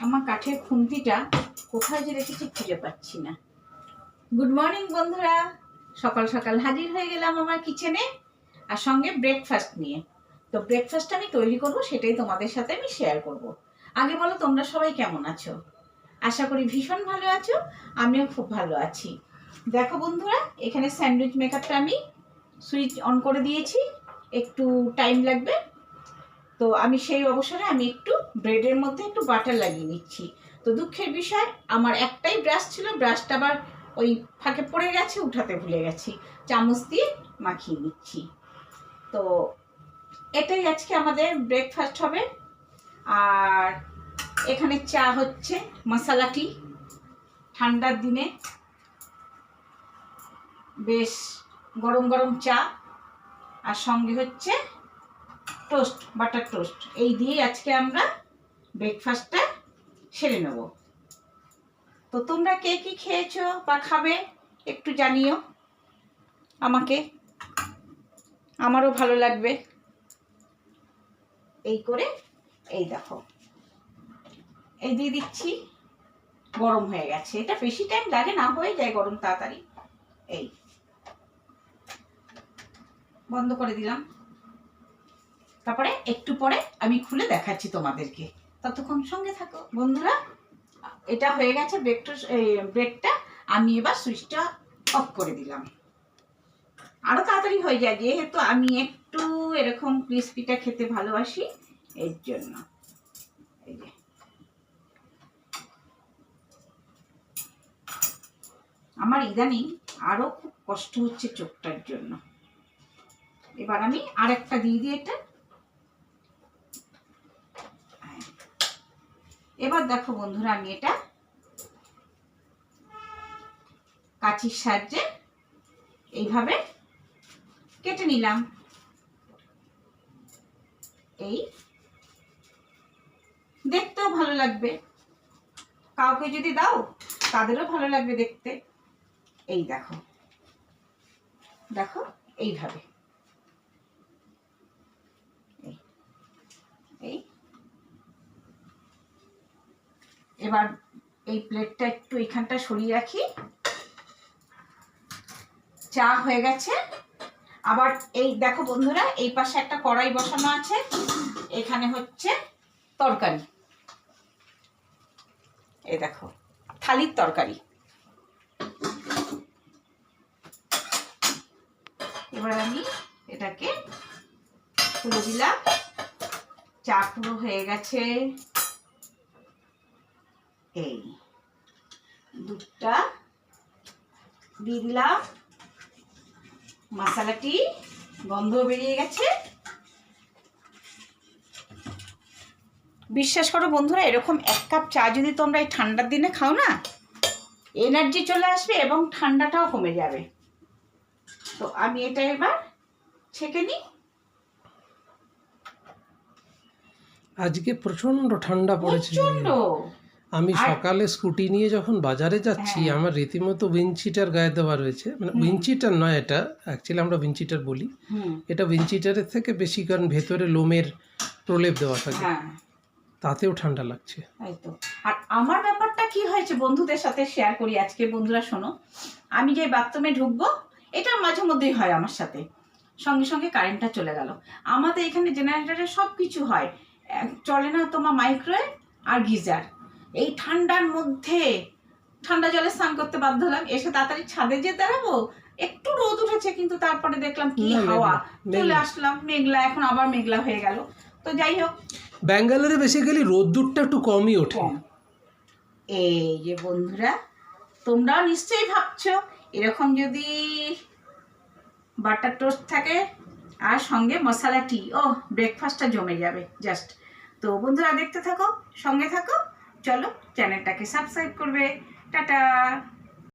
আমার কাঠের খুন্তিটা কোথায় যে রেখেছি খুঁজে পাচ্ছি না। গুড মর্নিং বন্ধুরা। সকাল সকাল হাজির হয়ে গেলাম আমার কিচেনে আর সঙ্গে ব্রেকফাস্ট নিয়ে। তো ব্রেকফাস্ট আমি তৈরি করব, সেটাই তোমাদের সাথে আমি শেয়ার করব। আগে বলো, তোমরা সবাই কেমন আছো? আশা করি ভীষণ ভালো আছো, আমিও খুব ভালো আছি। দেখো বন্ধুরা, এখানে স্যান্ডউইচ মেকারটা আমি সুইচ অন করে দিয়েছি। একটু টাইম লাগবে। তো আমি সেই অবসরে আমি একটু ব্রেডের মধ্যে একটু বাটার লাগিয়ে নিচ্ছি। তো দুঃখের বিষয়, আমার একটাই ব্রাশ ছিল ব্রাশটা আবার ওই ফাঁকে পড়ে গেছে, উঠাতে ভুলে গেছি। চামচ দিয়ে মাখিয়ে নিচ্ছি। তো এটাই আজকে আমাদের ব্রেকফাস্ট হবে। আর এখানে চা হচ্ছে মশালা টি ঠান্ডার দিনে বেশ গরম গরম চা। আর সঙ্গে হচ্ছে টোস্ট বাটার টোস্ট এই দিয়ে আজকে আমরা ব্রেকফাস্টটা সেরে নেব। তো তোমরা কে কি খেয়েছো বা খাবে একটু জানিও আমাকে। আমারও ভালো লাগবে। এই করে, এই দেখো। এই দিয়ে দিচ্ছি, গরম হয়ে গেছে। এটা বেশি টাইম লাগে না, হয়ে যায় গরম তাড়াতাড়ি। এই। বন্ধ করে দিলাম। তারপরে একটু পরে আমি খুলে দেখাচ্ছি তোমাদেরকে। ততক্ষণ সঙ্গে থাকো। বন্ধুরা, এটা হয়ে গেছে ব্রেকটা ব্রেকটা আমি এবার সুইচটা অফ করে দিলাম। আরও তাড়াতাড়ি হয়ে যায়, যেহেতু আমি একটু এরকম ক্রিস্পিটা খেতে ভালোবাসি, এর জন্য। আমার ইদানিং আরও খুব কষ্ট হচ্ছে চোখটার জন্য। এবার আমি আরেকটা দিয়ে দিই এটা। এবার দেখো বন্ধুরা, আমি এটা কাঁচির সাহায্যে এইভাবে কেটে নিলাম। এই দেখতেও ভালো লাগবে। কাউকে যদি দাও, তাদেরও ভালো লাগবে দেখতে। এই দেখো দেখো, এইভাবে এই এই এবার এই প্লেটটা একটু এখানটা সরিয়ে রাখি। চা হয়ে গেছে। আবার এই দেখো বন্ধুরা, এই পাশে একটা কড়াই বসানো আছে। এখানে হচ্ছে তরকারি। এই দেখো, থালির তরকারি। এবার আমি এটাকে তুলে দিলাম। চা পুরো হয়ে গেছে। এই। দুধটা দিয়ে দিলাম। মশলাটি গন্ধ বেরিয়ে গেছে। বিশ্বাস করো বন্ধুরা এরকম এক কাপ চা যদি তোমরা এই ঠান্ডার দিনে খাও না এনার্জি চলে আসবে এবং ঠান্ডাটাও কমে যাবে। তো আমি এটা এবার ছেঁকে নিই। আজকে প্রচণ্ড ঠান্ডা পড়েছে। প্রচণ্ড আমি সকালে স্কুটি নিয়ে যখন বাজারে যাচ্ছি হ্যাঁ। আমার রীতিমতো উইনচিটার গায়ে দেওয়া রয়েছে। মানে। উইনচিটার নয় এটা অ্যাকচুয়ালি আমরা উইনচিটার বলি। এটা উইনচিটারের থেকে বেশি কারণ ভেতরে লোমের প্রলেপ দেওয়া থাকে। হ্যাঁ। তাতেও ঠান্ডা লাগছে। তাই তো। আর আমার ব্যাপারটা কি হয়েছে বন্ধুদের সাথে শেয়ার করি আজকে? বন্ধুরা শোনো। আমি যে বাথরুমে ঢুকবো এটা মাঝে মধ্যেই হয় আমার সাথে। সঙ্গে সঙ্গে কারেন্টটা চলে গেল। আমাদের এখানে জেনারেটারে সব কিছু হয়। চলে না তোমার মাইক্রোওয়েভ আর গিজার। এই ঠান্ডার মধ্যে ঠান্ডা জলে স্নান করতে বাধ্য হলাম। এসে তাড়াতাড়ি ছাদে যে দাঁড়াবো। একটু রোদ উঠেছে কিন্তু তারপরে দেখলাম কি হাওয়া। চলে আসলাম মেঘলা এখন আবার মেঘলা হয়ে গেল। তো যাই হোক। ব্যাঙ্গালোরে বেসিক্যালি রোদ্দুরটা একটু কমই ওঠে। এই যে বন্ধুরা তোমরাও নিশ্চয়ই ভাবছ এরকম যদি বাটার টোস্ট থাকে আর সঙ্গে মশলা টি ও ব্রেকফাস্টটা জমে যাবে জাস্ট তো বন্ধুরা দেখতে থাকো সঙ্গে থাকো। চলো চ্যানেলটাকে সাবস্ক্রাইব করবে। টাটা!